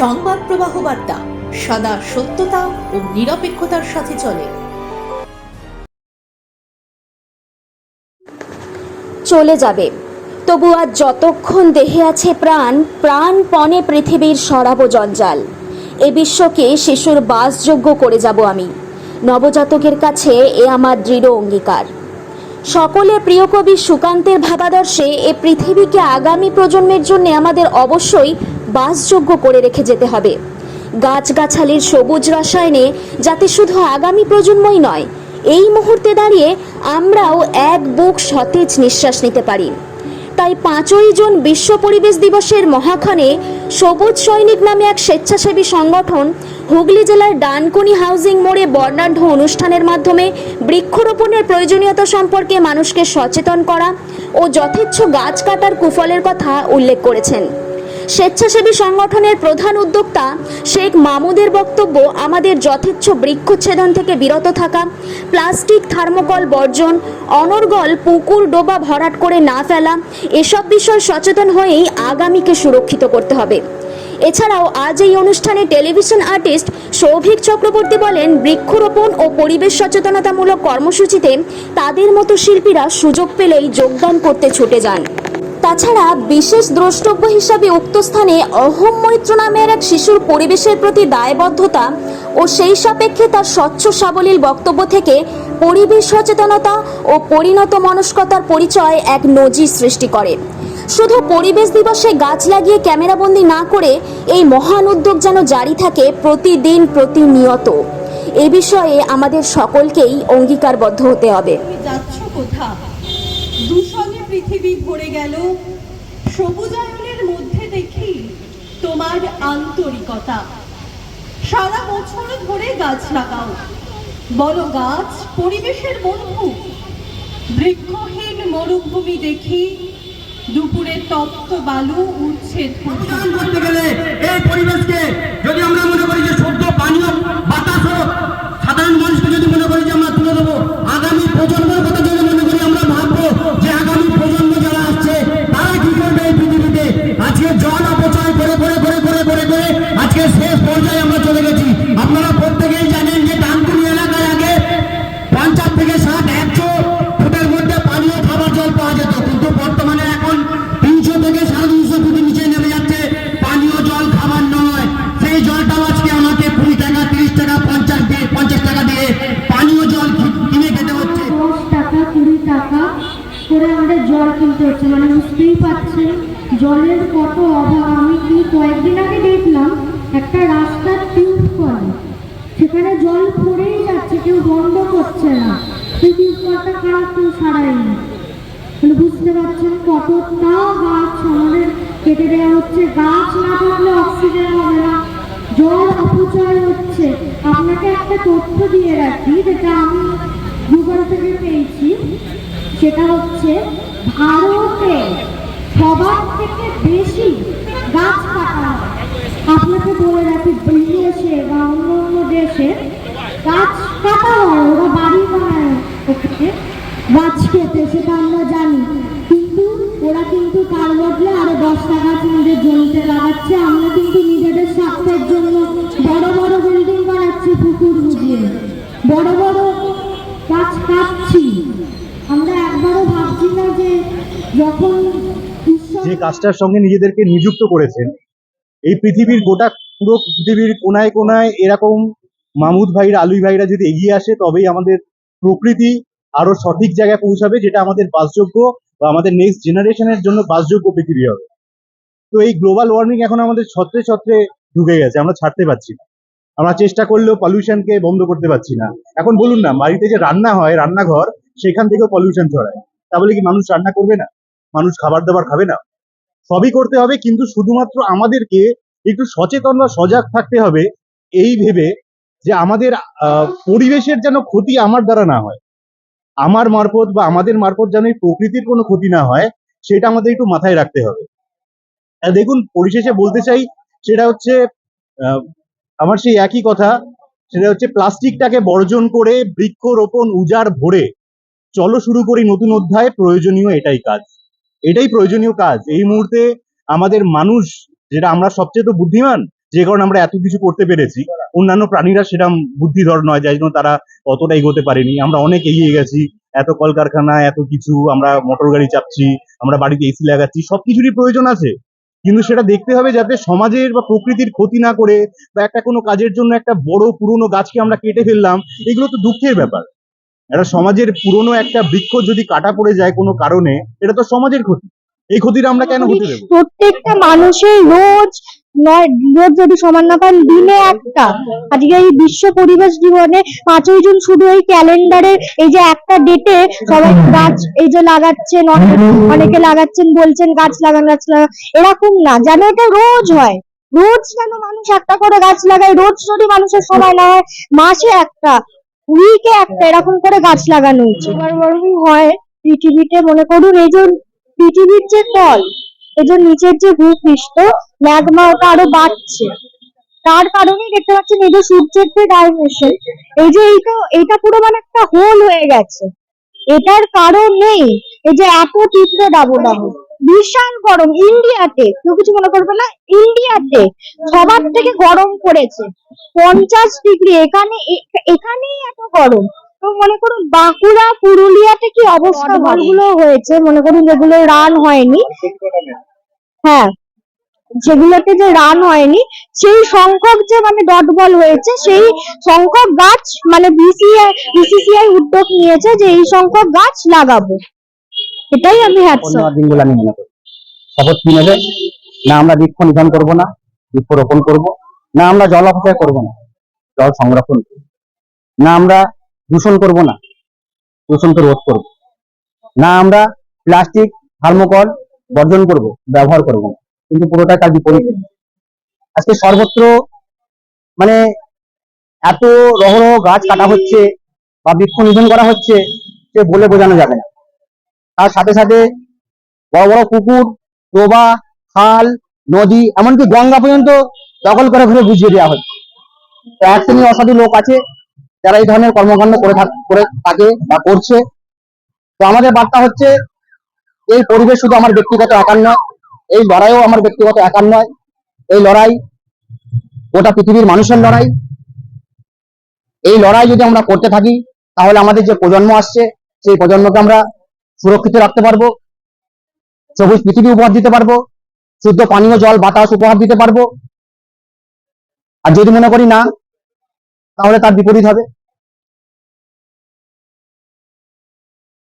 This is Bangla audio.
সংবাদ প্রবাহ বার্তা, সদা সত্যতা ও নিরপেক্ষতার সাথে চলে। চলে যাবে। তবু আজ যতক্ষণ দেহে আছে প্রাণ, প্রাণপণে পৃথিবীর সরাবো জঞ্জাল। এ বিশ্বকে শিশুর বাসযোগ্য করে যাব আমি। নবজাতকের কাছে এ আমার দৃঢ় অঙ্গীকার। সকলে প্রিয় কবি সুকান্তের ভাবাদর্শে এ পৃথিবীকে আগামী প্রজন্মের জন্য আমাদের অবশ্যই বাসযোগ্য করে রেখে যেতে হবে। গাছগাছালির সবুজ রসায়নে যাতে শুধু আগামী প্রজন্মই নয়, এই মুহূর্তে দাঁড়িয়ে আমরাও এক বুক সতেজ নিঃশ্বাস নিতে পারি। তাই পাঁচই জুন বিশ্ব পরিবেশ দিবসের মহাখানে সবুজ সৈনিক নামে এক স্বেচ্ছাসেবী সংগঠন হুগলি জেলার ডানকুনি হাউজিং মোড়ে বর্ণাঢ্য অনুষ্ঠানের মাধ্যমে বৃক্ষরোপণের প্রয়োজনীয়তা সম্পর্কে মানুষকে সচেতন করা ও যথেচ্ছ গাছ কাটার কুফলের কথা উল্লেখ করেছেন। স্বেচ্ছাসেবী সংগঠনের প্রধান উদ্যোক্তা শেখ মামুদের বক্তব্য, আমাদের যথেচ্ছ বৃক্ষচ্ছেদন থেকে বিরত থাকা, প্লাস্টিক, থার্মোকল, বর্জন, অনর্গল, পুকুর, ডোবা ভরাট করে না ফেলা, এসব বিষয় সচেতন হয়েই আগামীকে সুরক্ষিত করতে হবে। এছাড়াও আজ এই অনুষ্ঠানে টেলিভিশন আর্টিস্ট সৌভিক চক্রবর্তী বলেন, বৃক্ষরোপণ ও পরিবেশ সচেতনতামূলক কর্মসূচিতে তাদের মতো শিল্পীরা সুযোগ পেলেই যোগদান করতে ছুটে যান। তাছাড়া বিশেষ দ্রষ্টব্য হিসাবে উক্ত স্থানে অহম মৈত্র নামের এক শিশুর পরিবেশের প্রতি দায়বদ্ধতা ও সেই সাপেক্ষে তার স্বচ্ছ সাবলীল বক্তব্য থেকে পরিবেশ সচেতনতা ও পরিণত মনস্কতার পরিচয় এক নজির সৃষ্টি করে। শুধু পরিবেশ দিবসে গাছ লাগিয়ে ক্যামেরাবন্দি না করে এই মহান উদ্যোগ যেন জারি থাকে প্রতিদিন প্রতিনিয়ত। এ বিষয়ে আমাদের সকলকেই অঙ্গীকারবদ্ধ হতে হবে। যাচ্ছ কোথা পৃথিবী ভরে গেল। সবুজায়নের মধ্যে দেখি তোমার আন্তরিকতা। সারা বছর ধরে গাছ লাগাও। বলো গাছ, পরিবেশের বন্ধু। বৃক্ষহীন মরুভূমি দেখি। দুপুরে তপ্ত বালু উচ্ছেদ সচেতন করতে গেলে এই পরিবেশকে যদি আমরা মনে করি যে শুদ্ধ পানীয় বাতাস হোক সাধারণ মানুষকে যদি মনে করি যে আমরা তুলে দেবো আগামী প্রজন্মের কথা যদি মনে করি আমরা ভাববো যে আগামী প্রজন্ম যারা আসছে তারা কি করবে এই পৃথিবীতে আজকে জল অপচয় করে করে করে করে করে করে আজকে শেষ পর্যায়ে আমরা চলে গেছি আপনারা প্রত্যেকেই জানেন যে ডানকুনি এলাকায় আগে পঞ্চাশ থেকে ষাট একশো ফুটের মধ্যে পানীয় খাবার জল পাওয়া যেত কিন্তু বর্তমানে এখন তিনশো থেকে সাড়ে তিনশো ফুটের নিচে নেমে যাচ্ছে পানীয় জল খাবার নয় সেই জলটাও আজকে আমাকে কুড়ি টাকা তিরিশ টাকা পঞ্চাশ দিয়ে পঞ্চাশ টাকা দিয়ে পানীয় জল কি- কিনে খেতে হচ্ছে দশ টাকা কুড়ি টাকা করে আমাদের জল কিনতে হচ্ছে মানে বুঝতেই পারছেন জলের কত অভাব? আমি কি কয়েকদিন আগে দেখলাম একটা রাস্তার টিউব কল সেখানে জল পড়েই যাচ্ছে, কেউ বন্ধ করছে না। সেই টিউব কলটা খারাপ, কেউ সারায়নি মানে বুঝতে পারছেন কতটা গাছ আমাদের কেটে দেওয়া হচ্ছে। গাছ না থাকলে অক্সিজেন হবে না। জল অপচয় হচ্ছে। আপনাকে একটা তথ্য দিয়ে রাখি, যেটা আমি গুগল থেকে পেয়েছি। সেটা হচ্ছে ভারতে সবার থেকে বেশি গাছ কাটা হয়। আপনাকে বলে রাখি, বিদেশে বা অন্য অন্য দেশে গাছ কাটা হয়, ওরা বাড়ি বানায় ওখানে। গাছ কেটে, সেটা আমরা জানি। কিন্তু ওরা কিন্তু তার বদলে আরও যে কাজটার সঙ্গে নিজেদেরকে নিযুক্ত করেছেন, এই পৃথিবীর গোটা পুরো পৃথিবীর কোনায় কোনায় এরকম মামুদ ভাইরা, আলুই ভাইরা যদি এগিয়ে আসে, তবেই আমাদের প্রকৃতি আরও সঠিক জায়গায় পৌঁছাবে, যেটা আমাদের বাসযোগ্য বা আমাদের নেক্সট জেনারেশনের জন্য বাসযোগ্য পৃথিবী হবে। তো এই গ্লোবাল ওয়ার্মিং এখন আমাদের ছত্রে ছত্রে ঢুকে গেছে, আমরা ছাড়তে পারছি না। আমরা চেষ্টা করলেও পলিউশনকে বন্ধ করতে পারছি না। এখন বলুন না, বাড়িতে যে রান্না হয়, রান্নাঘর, সেখান থেকেও পলিউশন ছড়ায়। তাহলে কি মানুষ রান্না করবে না? মানুষ খাবার দাবার খাবে না? সবই করতে হবে, কিন্তু শুধুমাত্র আমাদেরকে একটু সচেতন বা সজাগ থাকতে হবে এই ভেবে যে আমাদের পরিবেশের যেন ক্ষতি আমার দ্বারা না হয়। আমার মারফত বা আমাদের মারফত যেন এই প্রকৃতির কোনো ক্ষতি না হয়, সেটা আমাদের একটু মাথায় রাখতে হবে। দেখুন, পরিশেষে বলতে চাই, সেটা হচ্ছে আমার সেই একই কথা, সেটা হচ্ছে প্লাস্টিকটাকে বর্জন করে বৃক্ষরোপণ উজাড় ভরে চলো শুরু করি নতুন অধ্যায়, প্রয়োজনীয় এটাই কাজ। এটাই প্রয়োজনীয় কাজ। এই মুহূর্তে আমাদের মানুষ যেটা আমরা সবচেয়ে তো বুদ্ধিমান, যে কারণে আমরা এত কিছু করতে পেরেছি। অন্যান্য প্রাণীরা সেরকম বুদ্ধিধর নয় যাই জন্য তারা অতটা এগোতে পারেনি। আমরা অনেক এগিয়ে গেছি। এত কলকারখানা, এত কিছু, আমরা মোটর গাড়ি চাপছি, আমরা বাড়িতে এসি লাগাচ্ছি, সবকিছুরই প্রয়োজন আছে। কিন্তু সেটা দেখতে হবে যাতে সমাজের বা প্রকৃতির ক্ষতি না করে বা একটা কোনো কাজের জন্য একটা বড় পুরনো গাছকে আমরা কেটে ফেললাম, এগুলো তো দুঃখের ব্যাপার। একটা সমাজের পুরনো একটা বৃক্ষ যদি কাটা পড়ে যায় কোনো কারণে, এটা তো সমাজের ক্ষতি। এই ক্ষতিটা আমরা কেন হতে দেবো? প্রত্যেকটা মানুষের রোজ রোজ যদি সমান না পান, দিনে একটা। আজকে এই বিশ্ব পরিবেশ জীবনে পাঁচই জুন শুধু এই ক্যালেন্ডারে এই যে একটা ডেটে সবাই গাছ এই যে লাগাচ্ছেন অনেকে লাগাচ্ছেন, বলছেন গাছ লাগান গাছ লাগান। এরকম না, যেন এটা রোজ হয়। রোজ যেন মানুষ একটা করে গাছ লাগায়, রোজ যদি মানুষের সময় না হয়, মাসে একটা। উইকে একটা এরকম করে গাছ লাগানো উচিত হয় পৃথিবীতে মনে করুন এই যে পৃথিবীর যে তল এই যে নিচের যে ভূপৃষ্ঠ ম্যাগমা ওটা আরও বাড়ছে। তার কারণেই দেখতে পাচ্ছেন এই যে সূর্যের যে ডাইমেনশন এই যে এইটা এইটা পুরো মানে একটা হোল হয়ে গেছে। এটার কারণ নেই এই যে এত তীব্র দাবদাহ। বিশাল গরম ইন্ডিয়াতে কেউ কিছু মনে করবে না ইন্ডিয়াতে সবার থেকে গরম পড়েছে। পঞ্চাশ ডিগ্রি এখানে এখানেই এত গরম। তো মনে করুন বাঁকুড়া পুরুলিয়াতে কি অবস্থা গুলো হয়েছে মনে করুন যেগুলো রান হয়নি। হ্যাঁ যেগুলোতে যে রান হয়নি সেই সংখ্যক যে মানে ডট বল হয়েছে সেই সংখ্যক গাছ মানে বিসিআই বিসিসিআই উদ্যোগ নিয়েছে যে এই সংখ্যক গাছ লাগাবো। এটাই আমি হ্যাটস দিনগুলো আমি মনে করি। শপথ কি নেবে না আমরা বৃক্ষ নিধন করব না বৃক্ষ রোপণ করব। না আমরা জল অপচয় করব না জল সংরক্ষণ করব। না আমরা দূষণ করব না দূষণকে রোধ করব। না আমরা প্লাস্টিক থার্মোকল বর্জন করব ব্যবহার করব না। কিন্তু পুরোটা তার বিপরীত। আজকে সর্বত্র মানে এত রহরহ গাছ কাটা হচ্ছে বা বৃক্ষ নিধন করা হচ্ছে সে বলে বোঝানো যাবে না। তার সাথে সাথে বড় বড় পুকুর ডোবা, খাল, নদী, এমনকি গঙ্গা পর্যন্ত দখল করে ঘুরে বুঝিয়ে দেওয়া হয়। এক শ্রেণির অসাধু লোক আছে, যারা এই ধরনের কর্মকাণ্ড করে করে থাকে বা করছে। তো আমাদের বার্তা হচ্ছে, এই পরিবেশ শুধু আমার ব্যক্তিগত একার নয়, এই লড়াইও আমার ব্যক্তিগত একার নয়, এই লড়াই গোটা পৃথিবীর মানুষের লড়াই। এই লড়াই যদি আমরা করতে থাকি, তাহলে আমাদের যে প্রজন্ম আসছে, সেই প্রজন্মকে আমরা সুরক্ষিত রাখতে পারব, সবুজ পৃথিবী উপহার দিতে পারব, শুদ্ধ পানীয় জল, বাতাস উপহার দিতে পারব। আর যদি মনে করি না, তাহলে তার বিপরীত হবে।